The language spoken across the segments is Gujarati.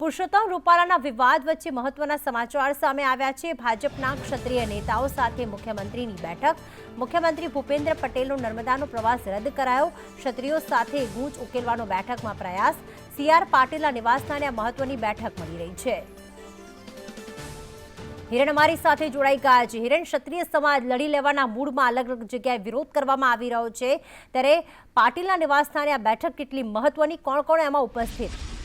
પુરુષોત્તમ રૂપાલાના વિવાદ વચ્ચે મહત્વના સમાચાર સામે આવ્યા છે. ભાજપના ક્ષત્રિય નેતાઓ સાથે મુખ્યમંત્રીની બેઠક. મુખ્યમંત્રી ભૂપેન્દ્ર પટેલનો નર્મદાનો પ્રવાસ રદ કરાયો. ક્ષત્રિયો સાથે ગૂંચ ઉકેલવાનો બેઠકમાં પ્રયાસ. સીઆર પાટીલના નિવાસસ્થાને આ મહત્વની બેઠક મળી રહી છે. હિરણ અમારી સાથે જોડાઈ ગયા છે. હિરણ, ક્ષત્રિય સમાજ લડી લેવાના મૂડમાં અલગ અલગ જગ્યાએ વિરોધ કરવામાં આવી રહ્યો છે. ત્યારે પાટીલના નિવાસસ્થાને આ બેઠક કેટલી મહત્વની? કોણ કોણ એમાં ઉપસ્થિત?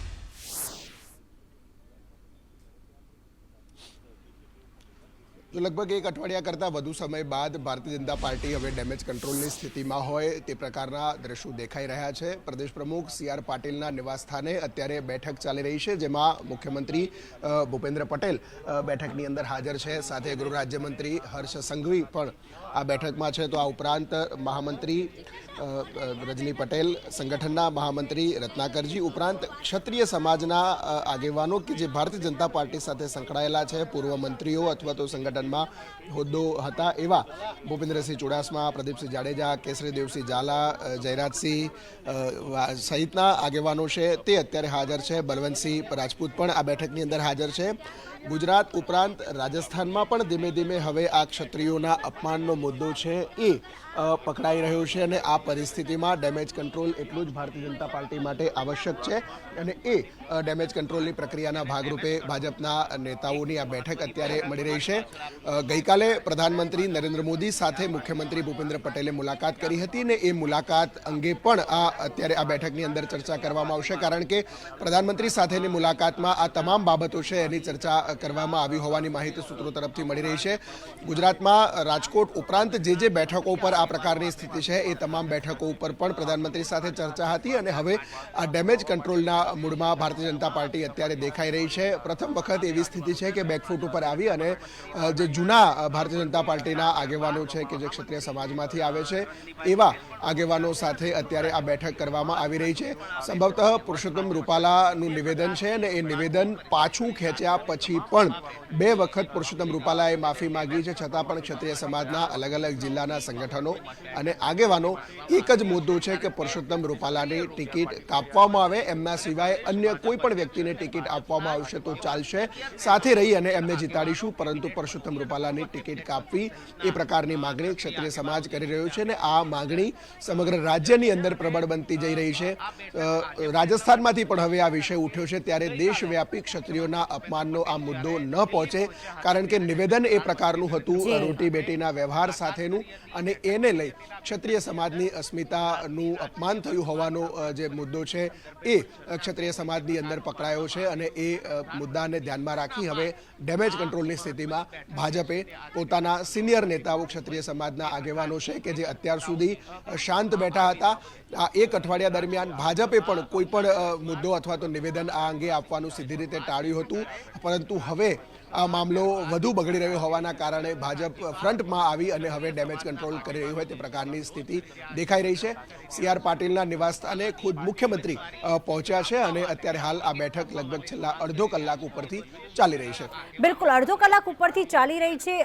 તો લગભગ એક અઠવાડિયા કરતાં વધુ સમય બાદ ભારતીય જનતા પાર્ટી હવે ડેમેજ કંટ્રોલની સ્થિતિમાં હોય તે પ્રકારના દ્રશ્યો દેખાઈ રહ્યા છે. પ્રદેશ પ્રમુખ સી આર પાટીલના નિવાસસ્થાને અત્યારે બેઠક ચાલી રહી છે, જેમાં મુખ્યમંત્રી ભૂપેન્દ્ર પટેલ બેઠકની અંદર હાજર છે. સાથે ગૃહ રાજ્યમંત્રી હર્ષ સંઘવી પણ આ બેઠકમાં છે તો આ ઉપરાંત મહામંત્રી રજની પટેલ, સંગઠનના મહામંત્રી રત્નાકરજી, ઉપરાંત ક્ષત્રિય સમાજના આગેવાનો કે જે ભારતીય જનતા પાર્ટી સાથે સંકળાયેલા છે, પૂર્વ મંત્રીઓ અથવા તો સંગઠનમાં હોદ્દો હતા એવા ભૂપેન્દ્રસિંહ ચુડાસમા, પ્રદીપસિંહ જાડેજા, કેસરી દેવસિંહ ઝાલા જયરાજસિંહ સહિતના આગેવાનો છે તે અત્યારે હાજર છે. બલવંતસિંહ રાજપૂત પણ આ બેઠકની અંદર હાજર છે. ગુજરાત ઉપરાંત રાજસ્થાનમાં પણ ધીમે ધીમે હવે આ ક્ષત્રિયોના અપમાનનો મુદ્દો છે એ પકડાઈ રહ્યો છે અને આ પરિસ્થિતિમાં ડેમેજ કંટ્રોલ એટલું જ ભારતીય જનતા પાર્ટી માટે આવશ્યક છે અને એ ડેમેજ કંટ્રોલની પ્રક્રિયાના ભાગરૂપે ભાજપના નેતાઓની આ બેઠક અત્યારે મળી રહી છે. ગઈકાલે પ્રધાનમંત્રી નરેન્દ્ર મોદી સાથે મુખ્યમંત્રી ભૂપેન્દ્ર પટેલે મુલાકાત કરી હતી ને એ મુલાકાત અંગે પણ આ અત્યારે આ બેઠકની અંદર ચર્ચા કરવામાં આવશે કારણ કે પ્રધાનમંત્રી સાથેની મુલાકાતમાં આ તમામ બાબતો છે એની ચર્ચા કરવામાં આવી હોવાની માહિતી સૂત્રો તરફથી મળી રહી છે. ગુજરાતમાં રાજકોટ ઉપરાંત જે જે બેઠકો ઉપર આ પ્રકારની સ્થિતિ છે એ તમામ બેઠકો ઉપર પણ પ્રધાનમંત્રી સાથે ચર્ચા હતી અને હવે આ ડેમેજ કંટ્રોલના મૂળમાં ભારતીય જનતા પાર્ટી અત્યારે દેખાઈ રહી છે. પ્રથમ વખત એવી સ્થિતિ છે કે બેકફૂટ ઉપર આવી અને જે જૂના ભારતીય જનતા પાર્ટીના આગેવાનો છે કે જે ક્ષત્રિય સમાજમાંથી આવે છે, એવા આગેવાનો સાથે અત્યારે આ બેઠક કરવામાં આવી રહી છે. સંભવતઃ પુરુષોત્તમ રૂપાલાનું નિવેદન છે અને એ નિવેદન પાછું ખેંચ્યા પછી પણ બે વખત પુરુષોત્તમ રૂપાલાએ માફી માગી છે. છતાં પણ ક્ષત્રિય સમાજના અલગ અલગ જિલ્લાના સંગઠનો અને આગેવાનો એક જ મુદ્દો છે કે પુરુષોત્તમ રૂપાલાની ટિકિટ કાપવામાં આવે. એમના સિવાય અન્ય કોઈ પણ વ્યક્તિને ટિકિટ આપવામાં આવશે તો ચાલશે. સાથે રહી અને એમને જીતાડીશું. પરંતુ પુરુષોત્તમ રૂપાલાની ટિકિટ કાપવી એ પ્રકારની માગણી ક્ષત્રિય સમાજ કરી રહ્યો છે અને આ માગણી સમગ્ર રાજ્યની અંદર પ્રબળ બનતી જઈ રહી છે. રાજસ્થાનમાંથી પણ હવે આ વિષય ઉઠ્યો છે. ત્યારે દેશવ્યાપી ક્ષત્રિયોના અપમાનનો આ મુદ્દો ન પહોંચે કારણ કે નિવેદન એ પ્રકારનું હતું રોટી બેટીના વ્યવહાર સાથેનું અને એને લઈ ક્ષત્રિય સમાજની અસ્મિતાનું અપમાન થયું હોવાનો જે મુદ્દો છે એ ક્ષત્રિય સમાજની અંદર પકડાયો છે અને એ મુદ્દાને ધ્યાનમાં રાખી હવે ડેમેજ કંટ્રોલની સ્થિતિમાં ભાજપે પોતાના સિનિયર નેતાઓ ક્ષત્રિય સમાજના આગેવાનો છે કે જે અત્યાર સુધી શાંત બેઠા હતા. આ એક અઠવાડિયા દરમિયાન ભાજપે પણ કોઈ પણ મુદ્દો અથવા તો નિવેદન આ અંગે આપવાનું સીધી રીતે ટાળ્યું હતું. પરંતુ હવે આ મામલો વધુ બગડી રહ્યો હોવાના કારણે ભાજપ ફ્રન્ટમાં આવી અને હવે ડેમેજ કંટ્રોલ કરી રહ્યું હોય તે પ્રકારની સ્થિતિ દેખાઈ રહી છે. સી આર પાટીલના નિવાસસ્થાને ખુદ મુખ્યમંત્રી પહોંચ્યા છે અને અત્યારે હાલ આ બેઠક લગભગ છેલ્લા અડધો કલાક ઉપરથી ચાલી રહી છે. બિલકુલ, અડધો કલાક ઉપરથી ચાલી રહી છે.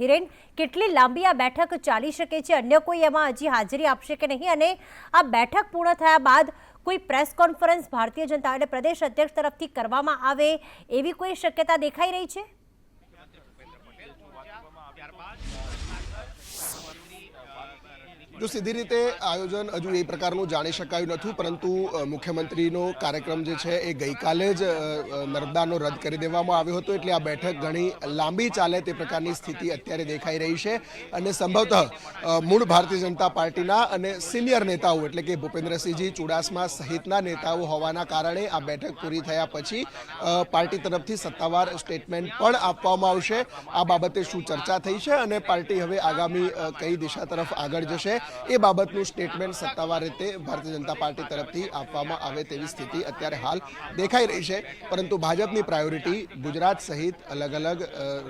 હિરેન, કેટલી લાંબી આ બેઠક ચાલી શકે છે? અન્ય કોઈ એમાં હજી હાજરી આપશે કે નહીં? અને આ બેઠક પૂર્ણ થયા બાદ કોઈ પ્રેસ કોન્ફરન્સ ભારતીય જનતા એટલે પ્રદેશ અધ્યક્ષ તરફથી કરવામાં આવે એવી કોઈ શક્યતા દેખાઈ રહી છે? જો સીધી રીતે આયોજન હજુ એ પ્રકારનું જાણી શકાયું નથી, પરંતુ મુખ્યમંત્રીનો કાર્યક્રમ જે છે એ ગઈકાલે જ નર્મદાનો રદ કરી દેવામાં આવ્યો હતો. એટલે આ બેઠક ઘણી લાંબી ચાલે તે પ્રકારની સ્થિતિ અત્યારે દેખાઈ રહી છે. અને સંભવતઃ મૂળ ભારતીય જનતા પાર્ટીના અને સિનિયર નેતાઓ, એટલે કે ભૂપેન્દ્રસિંહજી ચુડાસમા સહિતના નેતાઓ હોવાના કારણે આ બેઠક પૂરી થયા પછી પાર્ટી તરફથી સત્તાવાર સ્ટેટમેન્ટ પણ આપવામાં આવશે. આ બાબતે શું ચર્ચા થઈ છે અને પાર્ટી હવે આગામી કઈ દિશા તરફ આગળ જશે એ બાબતનું સ્ટેટમેન્ટ સત્તાવાર રીતે ભારતીય જનતા પાર્ટી તરફથી આપવામાં આવે તેવી સ્થિતિ અત્યારે હાલ દેખાઈ રહી છે. પરંતુ ભાજપની પ્રાયોરિટી ગુજરાત સહિત અલગ અલગ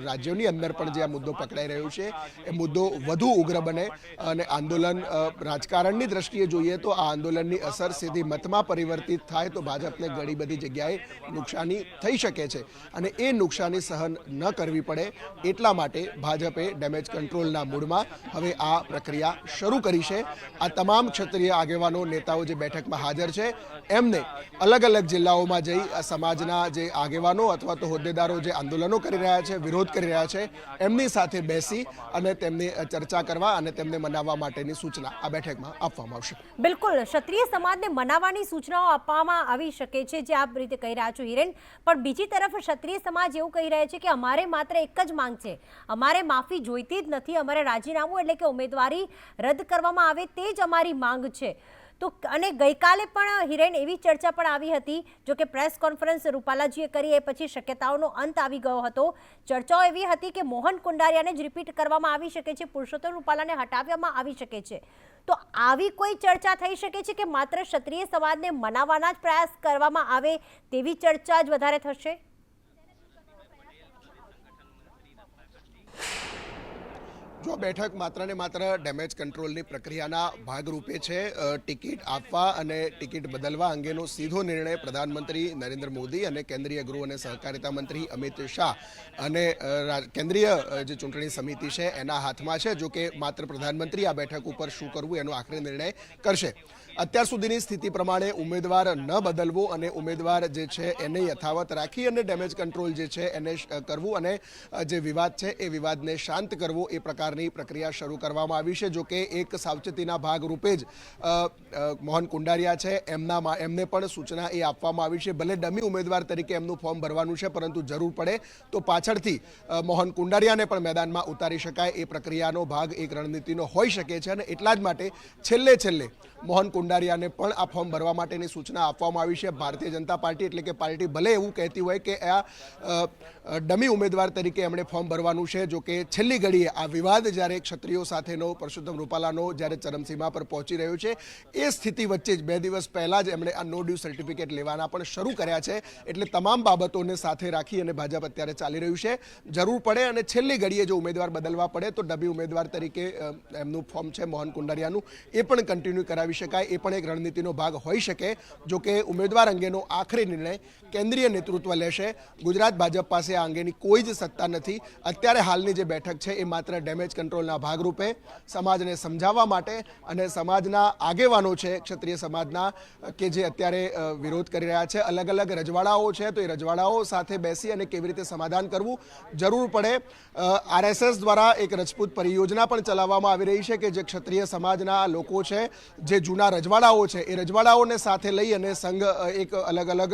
રાજ્યોની અંદર પણ જે આ મુદ્દો પકડાઈ રહ્યો છે, એ મુદ્દો વધુ ઉગ્ર બને અને આંદોલન રાજકારણની દ્રષ્ટિએ જોઈએ તો આ આંદોલનની અસર સીધી મતમાં પરિવર્તિત થાય તો ભાજપને ઘણી બધી જગ્યાએ નુકસાની થઈ શકે છે. અને એ નુકસાની સહન ન કરવી પડે એટલા માટે ભાજપે ડેમેજ કંટ્રોલના મૂડમાં હવે આ પ્રક્રિયા શરૂ કરી કરી છે. આ તમામ ક્ષત્રિય આગેવાનો, નેતાઓ જે બેઠકમાં હાજર છે, એમને અલગ અલગ જિલ્લાઓમાં જઈ સમાજના જે આગેવાનો અથવા તો હોદ્દેદારો જે આંદોલનો કરી રહ્યા છે, વિરોધ કરી રહ્યા છે, એમની સાથે બેસી અને તેમની ચર્ચા કરવા અને તેમને મનાવવા માટેની સૂચના આ બેઠકમાં આપવામાં આવશે. બિલકુલ. ક્ષત્રિય સમાજને મનાવવાની સૂચનાઓ આપવામાં આવી શકે છે, જે આપ રીતે કહી રહ્યા છો, હિરેન. પણ બીજી તરફ ક્ષત્રિય સમાજ એવું કહી રહ્યા છે કે અમારે માત્ર એક જ માંગ છે. અમારે માફી જોઈતી જ નથી. અમારે રાજીનામું એટલે કે ઉમેદવારી રદ કરવામાં આવે તે જ અમારી માંગ છે. તો અને ગઈકાલે પણ હિરેન એવી ચર્ચા પણ આવી હતી, જો કે પ્રેસ કોન્ફરન્સ રૂપાલાજીએ કરી, એ પછી શક્યતાઓનો અંત આવી ગયો હતો. ચર્ચાઓ એવી હતી કે મોહન કુંડારિયાને જ રિપીટ કરવામાં આવી શકે છે, પુરુષોત્તમ રૂપાલાને હટાવવામાં આવી શકે છે. તો આવી કોઈ ચર્ચા થઈ શકે છે કે માત્ર ક્ષત્રિય સમાજને મનાવવાના જ પ્રયાસ કરવામાં આવે તેવી ચર્ચા જ વધારે થશે? જો બેઠક માત્ર ને માત્ર ડેમેજ કંટ્રોલની પ્રક્રિયાના ભાગરૂપે છે ટિકિટ આપવા અને ટિકિટ બદલવા અંગેનો સીધો નિર્ણય પ્રધાનમંત્રી નરેન્દ્ર મોદી અને કેન્દ્રીય ગૃહ અને સહકારિતા મંત્રી અમિત શાહ અને કેન્દ્રીય જે ચૂંટણી સમિતિ છે એના હાથમાં છે જો કે માત્ર પ્રધાનમંત્રી આ બેઠક ઉપર શું કરવું એનો આખરી નિર્ણય કરશે. અત્યાર સુધીની સ્થિતિ પ્રમાણે ઉમેદવાર ન બદલવો અને ઉમેદવાર જે છે એને યથાવત રાખી અને ડેમેજ કંટ્રોલ જે છે એને કરવું અને જે વિવાદ છે એ વિવાદને શાંત કરવો એ પ્રકારની પ્રક્રિયા શરૂ કરવામાં આવી છે. જો કે એક સાવચેતીના ભાગરૂપે જ મોહન કુંડારિયા છે એમના એમને પણ સૂચના એ આપવામાં આવી છે. ભલે ડમી ઉમેદવાર તરીકે એમનું ફોર્મ ભરવાનું છે, પરંતુ જરૂર પડે તો પાછળથી મોહન કુંડારિયાને પણ મેદાનમાં ઉતારી શકાય એ પ્રક્રિયાનો ભાગ એક રણનીતિનો હોઈ શકે છે અને એટલા જ માટે છેલ્લે છેલ્લે મોહન કુંડારિયાને પણ આ ફોર્મ ભરવા માટેની સૂચના આપવામાં આવી છે. ભારતીય જનતા પાર્ટી એટલે કે પાર્ટી ભલે એવું કહેતી હોય કે આ ડમી ઉમેદવાર તરીકે એમણે ફોર્મ ભરવાનું છે. જો કે છેલ્લી ઘડીએ આ વિવાદ જ્યારે ક્ષત્રિયો સાથેનો પરસોત્તમ રૂપાલાનો જ્યારે ચરમસીમા પર પહોંચી રહ્યો છે, એ સ્થિતિ વચ્ચે જ બે દિવસ પહેલાં જ એમણે આ નો ડ્યુ સર્ટિફિકેટ લેવાના પણ શરૂ કર્યા છે. એટલે તમામ બાબતોને સાથે રાખી અને ભાજપ અત્યારે ચાલી રહ્યું છે. જરૂર પડે અને છેલ્લી ઘડીએ જો ઉમેદવાર બદલવા પડે તો ડબી ઉમેદવાર તરીકે એમનું ફોર્મ છે મોહન કુંડારિયાનું. એ પણ કન્ટિન્યુ કરાવી શકાય. એ પણ એક રણનીતિનો ભાગ હોઈ શકે, જો કે ઉમેદવાર અંગેનો આખરી નિર્ણય કેન્દ્રીય નેતૃત્વ લેશે. ગુજરાત ભાજપ પાસે આ અંગેની કોઈ જ સત્તા નથી. અત્યારે હાલની જે બેઠક છે એ માત્ર ડેમેજ કંટ્રોલના ભાગરૂપે સમાજને સમજાવવા માટે અને સમાજના આગેવાનો છે, ક્ષત્રિય સમાજના, કે જે અત્યારે વિરોધ કરી રહ્યા છે. અલગ અલગ રજવાડાઓ છે, તો એ રજવાડાઓ સાથે બેસી અને કેવી રીતે સમાધાન કરવું જરૂર પડે. આરએસએસ દ્વારા એક રજપૂત પરિયોજના પણ ચલાવવામાં આવી રહી છે કે જે ક્ષત્રિય સમાજના લોકો છે, જે જૂના રજવાડાઓ છે, એ રજવાડાઓને સાથે લઈ અને સંઘ એક અલગ અલગ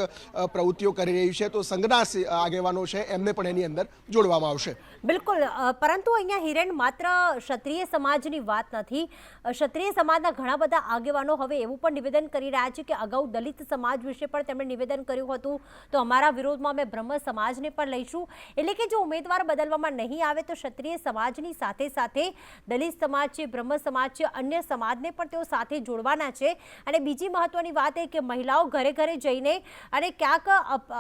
પ્રવૃત્તિઓ કરી રહી છે. તો સંઘના આગેવાનો છે, એમને પણ એની અંદર જોડવામાં આવશે. બિલકુલ. પરંતુ અહીંયા હિરેન માત્ર ક્ષત્રિય સમાજની વાત નથી. ક્ષત્રિય સમાજના ઘણા બધા આગેવાનો હવે એવું પણ નિવેદન કરી રહ્યા છે કે અગાઉ દલિત સમાજ વિશે પણ તેમણે નિવેદન કર્યું હતું. તો અમારા વિરોધમાં અમે બ્રહ્મ સમાજને પણ લઈશું. એટલે કે જો ઉમેદવાર બદલવામાં નહીં આવે તો ક્ષત્રિય સમાજની સાથે સાથે દલિત સમાજ છે, બ્રહ્મ સમાજ છે, અન્ય સમાજને પણ તેઓ સાથે જોડવાના અને બીજી મહત્વની વાત એ કે મહિલાઓ ઘરે ઘરે જઈને અને ક્યાંક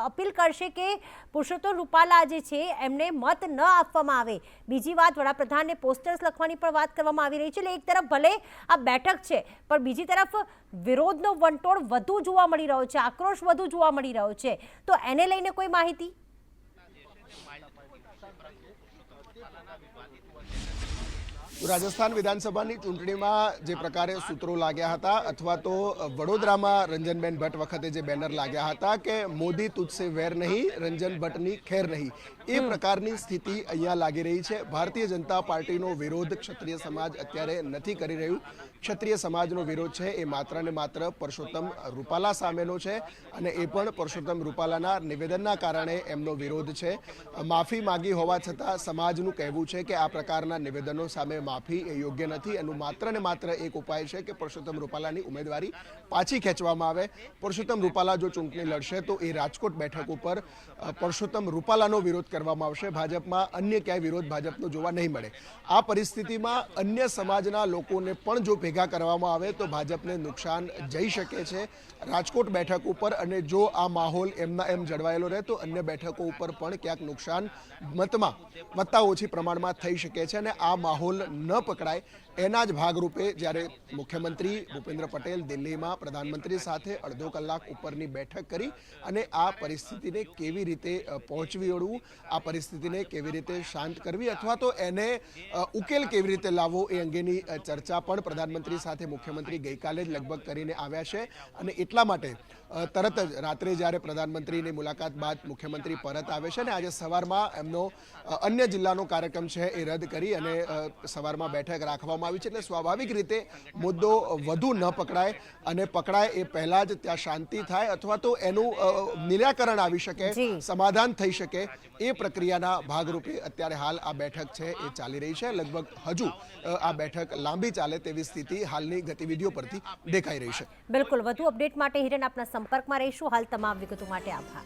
અપીલ કરશે કે પુરુષોત્તમ રૂપાલા જે છે એમને મત ન આપવામાં આવે. બીજી વાત, વડાપ્રધાનને પોસ્ટર્સ લખવાની પણ વાત કરવામાં આવી રહી છે. એટલે એક તરફ ભલે આ બેઠક છે, પણ બીજી તરફ વિરોધનો વંટોળ વધુ જોવા મળી રહ્યો છે, આક્રોશ વધુ જોવા મળી રહ્યો છે. તો એને લઈને કોઈ માહિતી? રાજસ્થાન વિધાનસભાની ચૂંટણીમાં જે પ્રકારે સૂત્રો લાગ્યા હતા અથવા તો વડોદરામાં રંજનબેન ભટ્ટ વખતે જે બેનર લાગ્યા હતા કે મોદી તુજસે વેર નહીં, રંજન ભટ્ટની ખેર નહીં, એ પ્રકારની સ્થિતિ અહીંયા લાગી રહી છે. ભારતીય જનતા પાર્ટીનો વિરોધ ક્ષત્રિય સમાજ અત્યારે નથી કરી રહ્યું. ક્ષત્રિય સમાજનો વિરોધ છે, એ માત્ર ને માત્ર પરસોત્તમ રૂપાલા સામેનો છે અને એ પણ પરસોત્તમ રૂપાલાના નિવેદનના કારણે એમનો વિરોધ છે. માફી માંગી હોવા છતાં સમાજનું કહેવું છે કે આ પ્રકારના નિવેદનો સામે માફી એ યોગ્ય નથી. એનું માત્ર ને માત્ર એક ઉપાય છે કે પરસોત્તમ રૂપાલાની ઉમેદવારી પાછી ખેંચવામાં આવે. પરસોત્તમ રૂપાલા જો ચૂંટણી લડશે તો એ રાજકોટ બેઠક ઉપર પરસોત્તમ રૂપાલાનો વિરોધ કરવામાં આવશે. ભાજપમાં અન્ય ક્યાંય વિરોધ ભાજપનો જોવા નહીં મળે. આ પરિસ્થિતિમાં અન્ય સમાજના લોકોને પણ જો ભેગા કરવામાં આવે તો ભાજપને નુકસાન જઈ શકે છે. રાજકોટ બેઠક ઉપર અને જો આ માહોલ એમના એમ જળવાયેલો રહે તો અન્ય બેઠકો ઉપર પણ ક્યાંક નુકસાન મતમાં વત્તા ઓછી પ્રમાણમાં થઈ શકે છે અને આ માહોલ ન પકડાય એના જ ભાગરૂપે જ્યારે મુખ્યમંત્રી ભૂપેન્દ્ર પટેલ દિલ્હીમાં પ્રધાનમંત્રી સાથે અડધો કલાક ઉપરની બેઠક કરી અને આ પરિસ્થિતિને કેવી રીતે પહોંચવી વળવું આ પરિસ્થિતિને કેવી રીતે શાંત કરવી અથવા તો એને ઉકેલ કેવી રીતે લાવવો એ અંગેની ચર્ચા પણ પ્રધાનમંત્રી સાથે મુખ્યમંત્રી ગઈકાલે જ લગભગ કરીને આવ્યા છે અને એટલા માટે તરત જ રાત્રે જ્યારે પ્રધાનમંત્રીની મુલાકાત બાદ મુખ્યમંત્રી પરત આવે છે અને આજે સવારમાં એમનો અન્ય જિલ્લાનો કાર્યક્રમ છે એ રદ કરી અને સવારમાં બેઠક રાખવામાં આવી છે એટલે સ્વાભાવિક રીતે મુદ્દો વધુ ન પકડાય અને પકડાય એ પહેલા જ ત્યાં શાંતિ થાય અથવા તો એનું નિરાકરણ આવી શકે સમાધાન થઈ શકે એ પ્રક્રિયાના ભાગરૂપે અત્યારે હાલ આ બેઠક છે એ ચાલી રહી છે. લગભગ હજુ આ બેઠક લાંબી ચાલે તેવી સ્થિતિ હાલની ગતિવિધિઓ પરથી દેખાઈ રહી છે. બિલકુલ, વધુ અપડેટ માટે હિરેન આપના સંપર્કમાં રહીશું. હાલ તમામ વિગતો માટે આભાર.